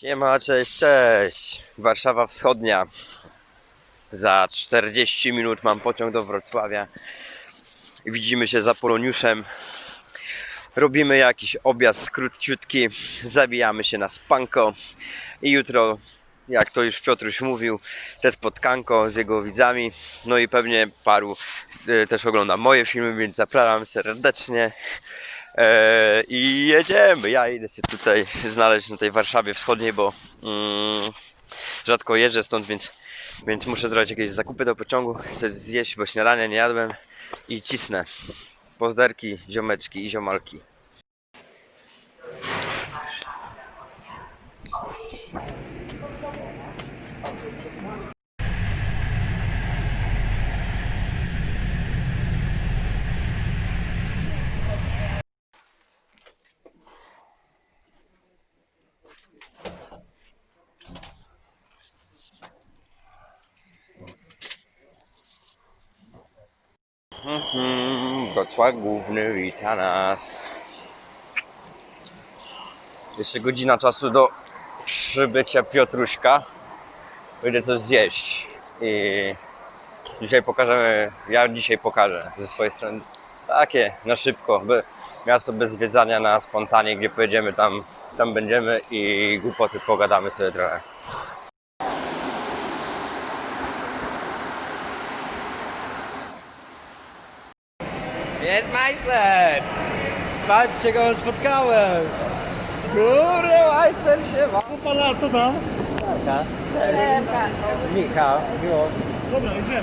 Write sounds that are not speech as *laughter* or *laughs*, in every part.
Siema, cześć, cześć. Warszawa Wschodnia. Za 40 minut mam pociąg do Wrocławia. Widzimy się za Poloniuszem. Robimy jakiś objazd krótciutki. Zabijamy się na spanko. I jutro, jak to już Piotruś mówił, te spotkanko z jego widzami. No i pewnie paru y, też ogląda moje filmy, więc zapraszam serdecznie. Eee, I jedziemy. Ja idę się tutaj znaleźć na tej Warszawie Wschodniej, bo mm, rzadko jeżdżę stąd, więc, więc muszę zrobić jakieś zakupy do pociągu, coś zjeść, bo śniadania nie jadłem i cisnę. Pozderki, ziomeczki i ziomalki. Wrocław Główny wita nas. Jeszcze godzina czasu do przybycia Piotruśka. Będę coś zjeść. I dzisiaj pokażemy, ja dzisiaj pokażę ze swojej strony takie na szybko, by, miasto bez zwiedzania na spontanie, gdzie pojedziemy tam, tam będziemy i głupoty pogadamy sobie trochę. Jest majster! Patrzcie, go spotkałem! Kurde, majster się ma! No pana, co tam? Michał, miło. Dobra, idziemy.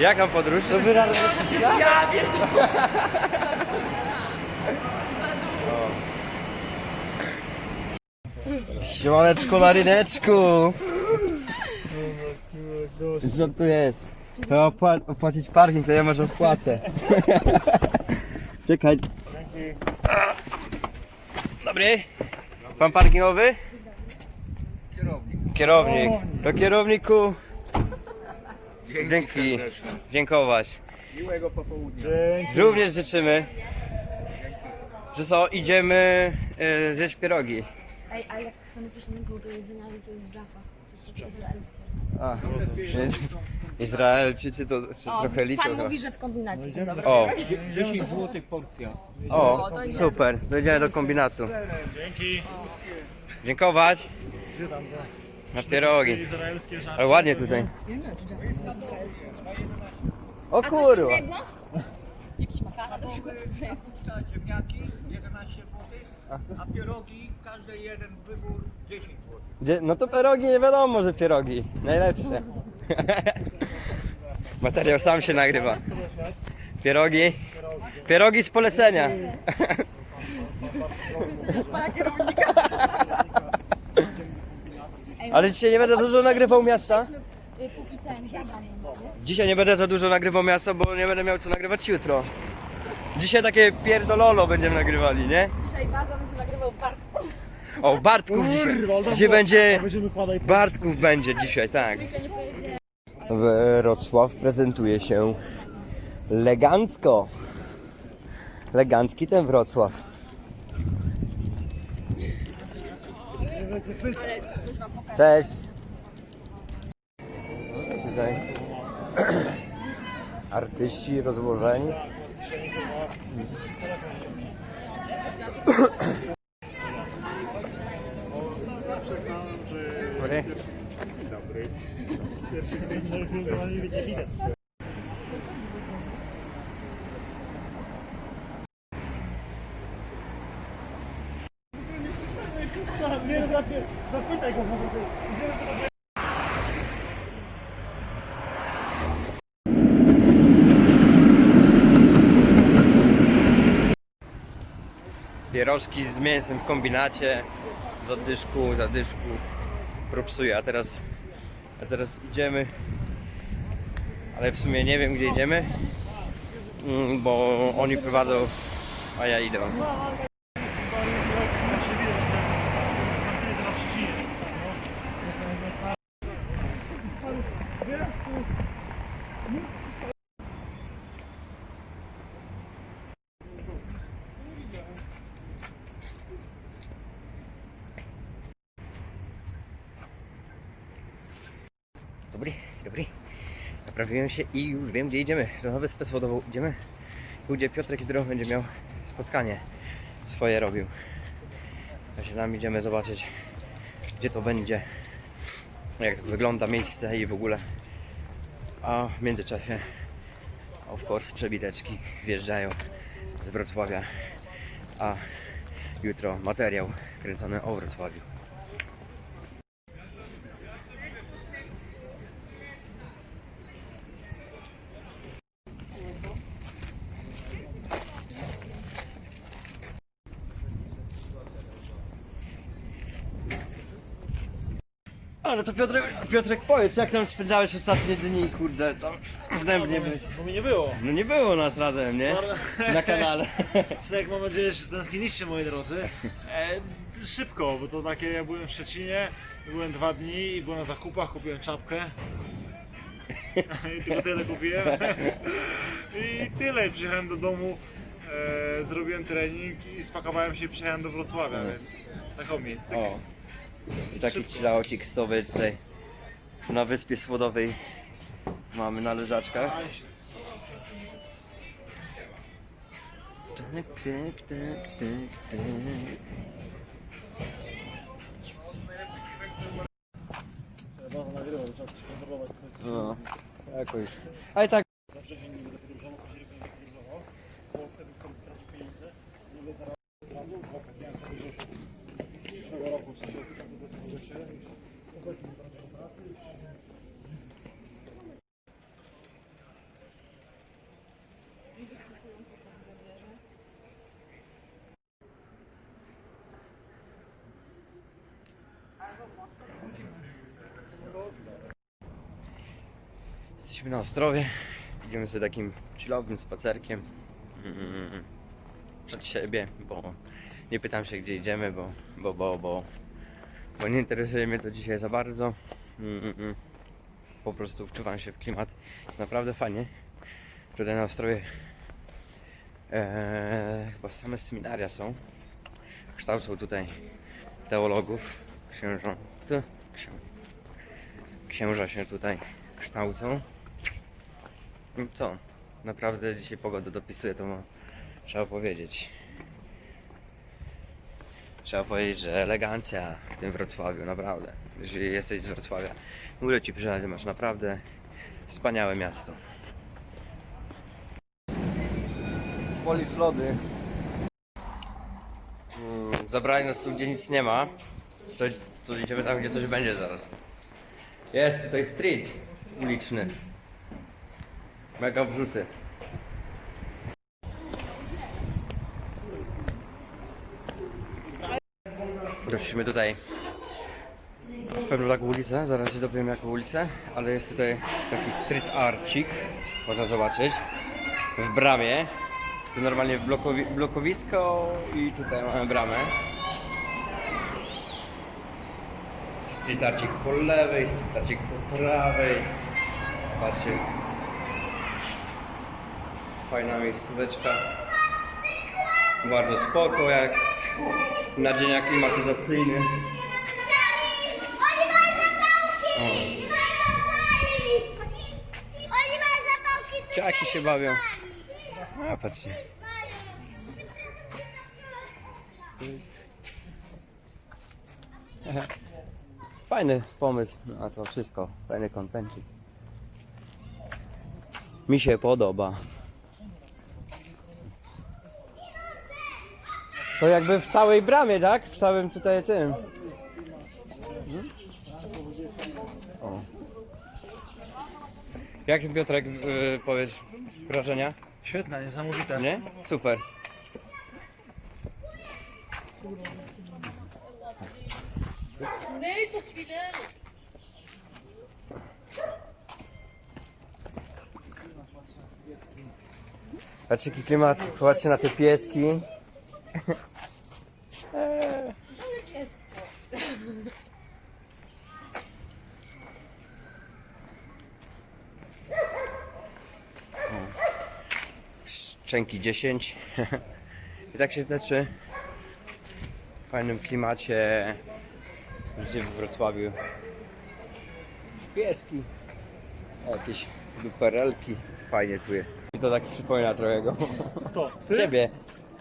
Jak tam podróż? To wy razem Ja wiem! Siemaneczku na ryneczku! Co tu jest? Trzeba opła- opłacić parking, to ja może opłacę. *laughs* Czekaj. Dobry. Pan parkingowy? Kierownik. Kierownik. To kierowniku. Dzięki. Dziękować. Miłego popołudnia. Również życzymy. Że co, idziemy e, zjeść pierogi. Ej, a jak chcemy coś innego do jedzenia, to jest Jaffa. A, *laughs* więc Izraelczycy to czy trochę liczą. Pan chyba. mówi, że w kombinacji. O, 10 zł porcja. o, super. Dojdziemy do kombinatu. Dzięki. Dziękować. Na pierogi. Izraelskie żarty. Ale ładnie tutaj. Ja nie wiem, czy Jaffa jest izraelskie. O A coś kurwa. innego? Jakiś makaron na przykład? jest- Ziemniaki 11 zł, a pierogi każdy jeden wybór 10 zł. Gdzie, no to pierogi nie wiadomo, że pierogi. Najlepsze. *laughs* Materiał sam się nagrywa. Pierogi. Pierogi z polecenia. *laughs* Ale dzisiaj nie będę za dużo nagrywał miasta. Y, Póki ten zabrany nie Dzisiaj nie będę za dużo nagrywał miasta, bo nie będę miał co nagrywać jutro. Dzisiaj takie pierdololo będziemy nagrywali, nie? Dzisiaj baza będzie nagrywał Bartku. O, Bartków dzisiaj. Dzisiaj będzie... Kładać Bartków będzie dzisiaj, tak. Wrocław prezentuje się elegancko. Elegancki ten Wrocław. Cześć. Tutaj *clears throat* artyści rozłożeni. *clears throat* *clears throat* nie zapytaj go, bo idziemy Pierożki z mięsem w kombinacie. Zadyszku, zadyszku. Propsuję, a teraz, a teraz idziemy. Ale w sumie nie wiem gdzie idziemy. Mm, Bo oni prowadzą, a ja idę. Dobry, dobry. Naprawiłem się i już wiem, gdzie idziemy. Do nowy spec wodowo idziemy. Gdzie Piotrek jutro będzie miał spotkanie swoje robił. Także tam idziemy zobaczyć, gdzie to będzie, jak to wygląda miejsce i w ogóle. A w międzyczasie, of course, przebiteczki wjeżdżają z Wrocławia. A jutro materiał kręcony o Wrocławiu. To Piotrek, Piotrek powiedz, jak tam spędzałeś ostatnie dni, kurde, tam wdębnie by... Bo mi nie było. No nie było nas razem, nie? Na kanale. *laughs* Sek, mam nadzieję, że stęskniliście moi drodzy. E, szybko, bo to takie, ja byłem w Szczecinie, byłem dwa dni i byłem na zakupach, kupiłem czapkę. *laughs* I tylko tyle kupiłem. *laughs* I tyle, przyjechałem do domu, e, zrobiłem trening i spakowałem się i przyjechałem do Wrocławia, więc tak o mnie, cyk. O. I taki chillaucik stowy tutaj na Wyspie Słodowej mamy na leżaczkach. Tak, tak, tak, tak, tak. No, jakoś. Ale tak. Na wrzesień nie będę podróżował, październik nie będę podróżował. W Polsce więc tam traci pieniądze. Nie będę teraz od razu, bo miałem sobie wrzesień. Przyszłego roku, 30 do tego się. Obecnie wracam do pracy. Jesteśmy na Ostrowie. Idziemy sobie takim chillowym spacerkiem. Mm, Przed siebie, bo nie pytam się gdzie idziemy, bo, bo, bo, bo, bo nie interesuje mnie to dzisiaj za bardzo. Mm. Po prostu wczuwam się w klimat. Jest naprawdę fajnie. Tutaj na Ostrowie e, chyba same seminaria są. Kształcą tutaj teologów, księżą. Księ, księża się tutaj kształcą. I co? Naprawdę dzisiaj pogoda dopisuje, to ma, trzeba powiedzieć. Trzeba powiedzieć, że elegancja w tym Wrocławiu, naprawdę. Jeżeli jesteś z Wrocławia, mówię ci, masz naprawdę wspaniałe miasto. Polisz lody. Zabrali nas tu, gdzie nic nie ma. To, to idziemy tam, gdzie coś będzie zaraz. Jest tutaj street uliczny. Mega wrzuty. Wróciliśmy tutaj w pewną taką ulicę, zaraz się dopowiem jaką ulicę, ale jest tutaj taki street arcik, można zobaczyć, w bramie. Tu normalnie w blokowi blokowisko i tutaj mamy bramę. Street arcik po lewej, street arcik po prawej. Patrzcie. Fajna miejscóweczka. Bardzo spoko, jak na dzień klimatyzacyjny. O, Oni mają zapałki, to ciaki się bawią. A, patrzcie. *laughs* Fajny pomysł na to wszystko. Fajny kontencik. Mi się podoba. To jakby w całej bramie, tak? W całym tutaj tym. Mhm. O. Jak Piotrek yy, powiedz wrażenia? Świetna, niesamowita. Nie? Super. Patrzcie jaki klimat, popatrzcie na te pieski. Szczęki 10. *laughs* I tak się teczy w fajnym klimacie życie w Wrocławiu. Pieski. Jakieś duperelki. Fajnie tu jest. I to tak przypomina trochę go. Kto? Ciebie.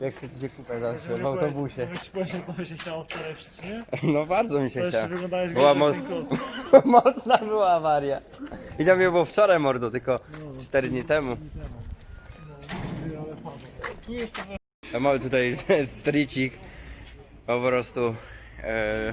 Jak chcecie cię kupę zawsze w autobusie. Jak ci powiem, jak to mi się chciało wczoraj w Szczecinie, No bardzo mi to się jeszcze chciało. wyglądałeś Była mo- kot. *laughs* Mocna była awaria. I to mnie było wczoraj mordo, tylko 4 dni temu. A mamy tutaj *laughs* stricik. Po prostu e,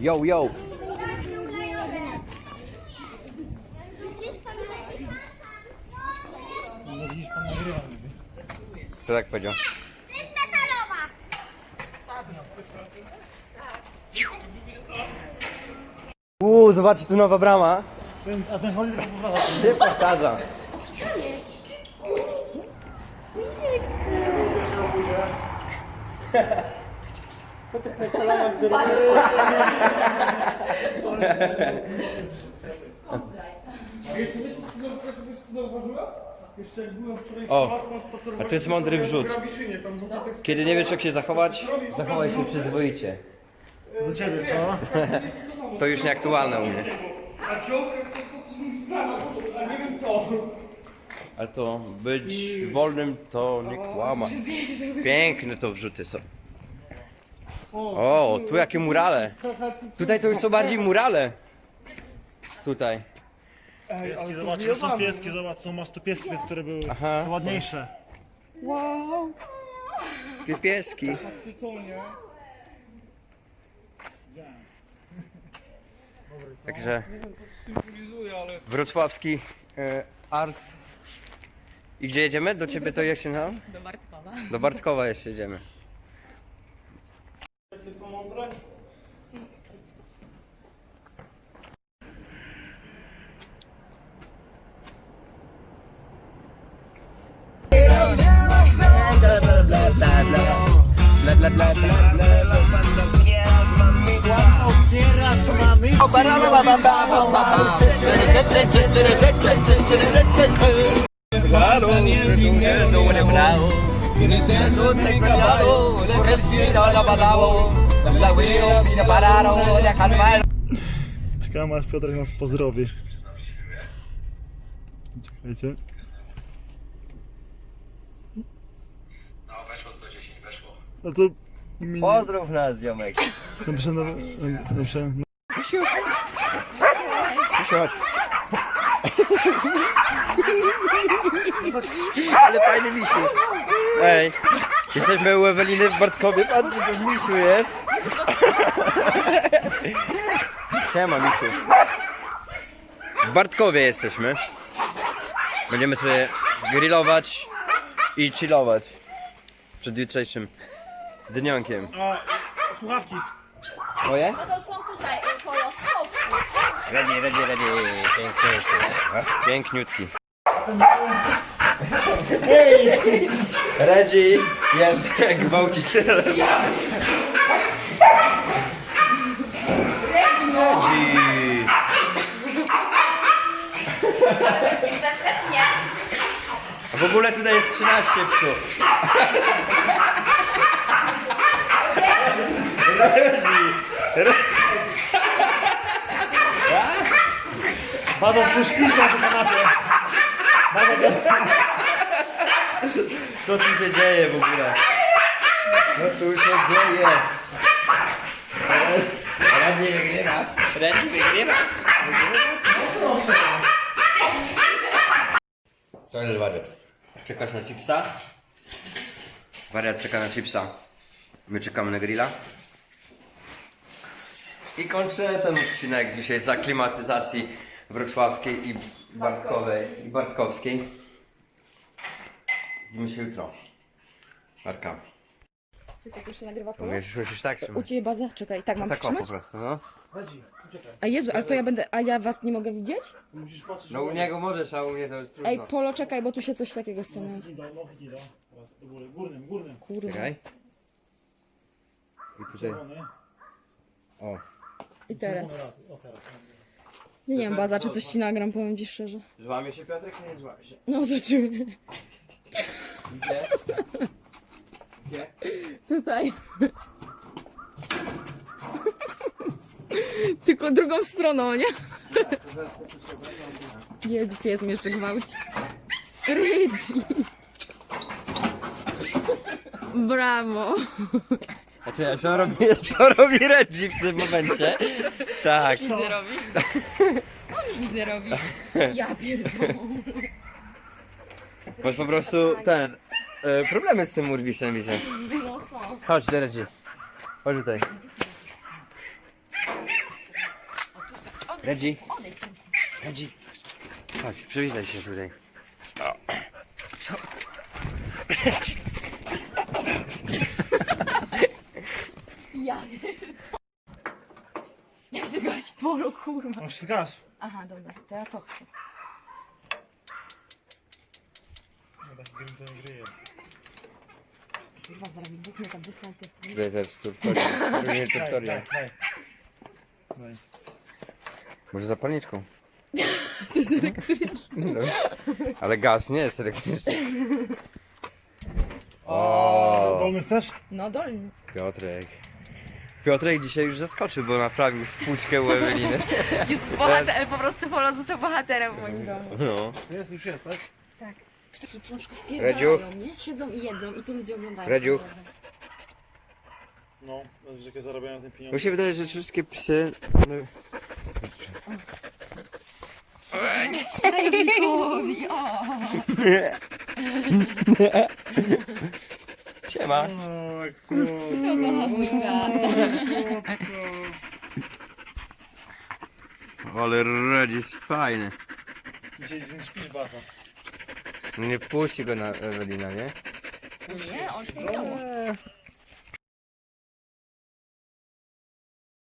Yo, yo! Widzisz, pan nagrywa. Co tak powiedział? jest metalowa. Uuu, zobaczcie tu nowa brama. Ten, a ten chodzi tylko powtarza. Nie powtarzam. O, a to jest mądry wrzut. Kiedy nie wiesz jak się zachować, zachowaj się przyzwoicie. Do ciebie, co? To już nieaktualne u mnie. Ale to być wolnym to nie kłamać. *laughs* Piękne to wrzuty są. O, tu jakie murale. Tutaj to już są bardziej murale. Tutaj. Pieski, zobacz, to są pieski, zobacz, są, masz tu pieski, które były Aha. ładniejsze. Jakie pieski. *laughs* Także wrocławski e, art. I gdzie jedziemy? Do ciebie to jak się nazywa? Do Bartkowa. Do Bartkowa jeszcze jedziemy. Czekamy aż Piotrek nas pozdrowi. Czekajcie. No, weszło 110, weszło. No to... Mi... Pozdrów nas, ziomek. Napiszę na... Napiszę na... Misiu, chodź. *laughs* Ale fajny misiu. Ej, jesteśmy u Eweliny w Bartkowie. Patrzcie, to misiu jest. *laughs* Siema, misiu. W Bartkowie jesteśmy. Będziemy sobie grillować i chillować przed jutrzejszym dnionkiem. A, słuchawki. Moje? No to są tutaj y, twoje schowki. Ready, ready, ready. Piękny jesteś. Piękniutki. Reggie jest gwałcicielem. Reggie! A w ogóle tutaj jest 13 psu. Bardzo tu śpisz na kanapie. Co tu się dzieje w ogóle? Co tu się dzieje? Radnie wygrywasz. Radnie wygrywasz. To jest wariat. Czekasz na chipsa? Wariat czeka na chipsa. My czekamy na grilla. I kończę ten odcinek dzisiaj z aklimatyzacji wrocławskiej i bartkowej i bartkowskiej. Widzimy się jutro. Marka. Czekaj, to się nagrywa polo? Musisz, musisz tak U ciebie baza? Czekaj, tak mam Tak o, po trzymać? prostu, no. Uciekaj. A Jezu, ale to ja będę, a ja was nie mogę widzieć? Musisz patrzeć. No u niego możesz, a u mnie to jest trudno. Ej, polo, czekaj, bo tu się coś takiego stanie. Kliknij do, no kliknij do. Teraz do góry, górnym, górnym. Kurwa. Czekaj. I tutaj, Czerwony. o. I teraz. Czerwony raz. O teraz. Nie, nie wiem, baza, czy coś ci nagram, powiem ci szczerze. Złamie się Piotrek, nie złamie się. No, zobaczymy. Gdzie? Gdzie? Tutaj. Tylko drugą stroną, nie? Jezu, pies mnie jeszcze gwałci. Rydzi. Brawo. Znaczy, a co robi, *laughs* co robi Reggie w tym momencie? Tak. Nic nie robi. Nic nie robi. Ja pierdolę. Masz po prostu ten. E, problemy z tym urwisem widzę. No co? Chodź do Reggie. Chodź tutaj. Reggie. Reggie. Chodź, przywitaj się tutaj. Ja. Jak się gaś polu, kurwa. Się zgasł. Aha, dobra, to ja to chcę. No taki grim to nie gryje. Kurwa, zaraz mi buchnie ta buchna i to jest... Tutaj też tutorial. Daj, tutorial. daj, daj. Może zapalniczką? *laughs* To jest elektryczny. No. Ale gaz nie jest elektryczny. O, Dolny chcesz? No dolny. Piotrek. Piotrek dzisiaj już zaskoczył, bo naprawił spłuczkę u Eweliny. *laughs* Jest bohater, po prostu Polo został bohaterem w moim domu. No. Jest, już jest, tak? Co na przykład Redziu? nie? Siedzą i jedzą i tu ludzie oglądają. Redziu? jedzą. No, jakie zarabiają na tym Mi pieniądze. się wydaje, że wszystkie psy... No, Daj Mikołowi, o! Siema. O, jak słodko. Ale Red jest fajny. Dzisiaj śpisz baza. Nie puści go na Ewelina, nie? Nie, on się nie